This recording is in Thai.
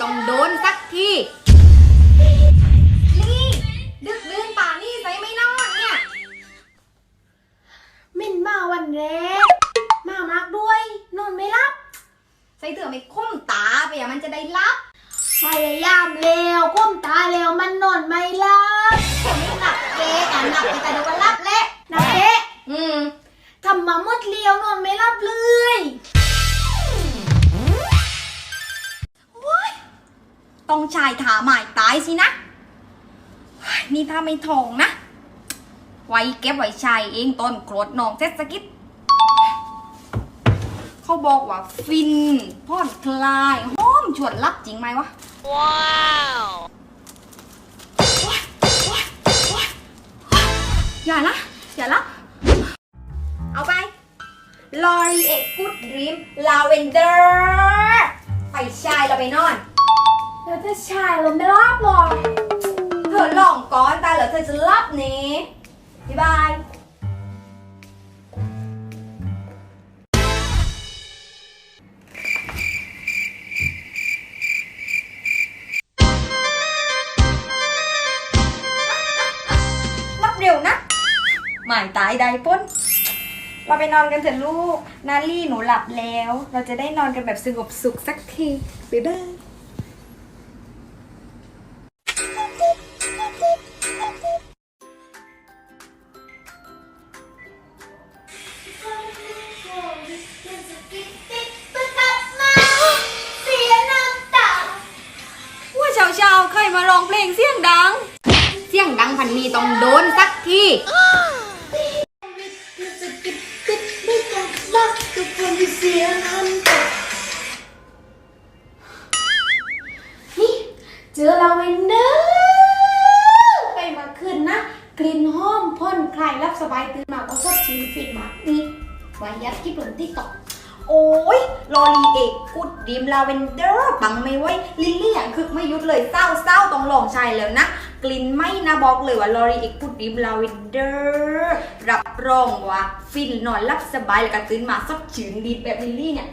ต้องโดนสักทีลี่ดึกดื่นป่านนี่ใส่ไม่นอนเนี่ย มินมาวันแรกมามากด้วย นอนไม่รับ ใส่เถื่อไม่คุ้มตาไปอะมันจะได้รับพยายามแล้วก้มตาแล้วมันนอนไม่รับแค่ไม่หนักเก๊กันหนักไปแต่เดี๋ ต้องชายถาหมายตายสินะเฮ้ยนี่ถ้าไม่ทองนะ ไว้เก็บไว้ชายเองต้นโกรธน้องเทศกิจเขาบอกว่าฟินผ่อนคลายหอมชวนรับจริงไหมวะ ว้าวอย่าละอย่าละ เอาไปลอรีเอ็กกูดดรีมลาเวนเดอร์ ไปชายเราไปนอน แล้วถ้าชายเราไม่รับหรอกเธอหลองก่อนตายแล้วเธอจะรับนี้บ๊ายบาย รับเร็วนะ หมายตายใดพ้น เราไปนอนกันเถอะลูก นาลี่หนูหลับแล้ว เราจะได้นอนกันแบบสงบสุขสักทีบ๊ายบาย มาร้องเพลงเสียงดัง เสียงดังพันนี้ต้องโดนสักทีนี่เจอเราเวนเดอร์ไปมาขึ้นนะ กลิ่นหอมพ่นคลายรับสบายตื่นมาก็สดชื่นฟินมากนี่ไว้ยัดที่เปิดติ๊กต็อก โอ้ยลอรีเอกกุดดิมลาเวนเดอร์ปังไม่ไหวลิลลี่อย่างคึกไม่หยุดเลยเศร้าเศร้าต้องลองใช้แล้วนะ กลิ่นไม่นะบอกเลยว่าลอรีเอกกุดดิมลาเวนเดอร์รับรองว่าฟินนอนรับสบายแล้วก็ตื่นมาสดชื่นดีแบบลิลลี่เนี่ย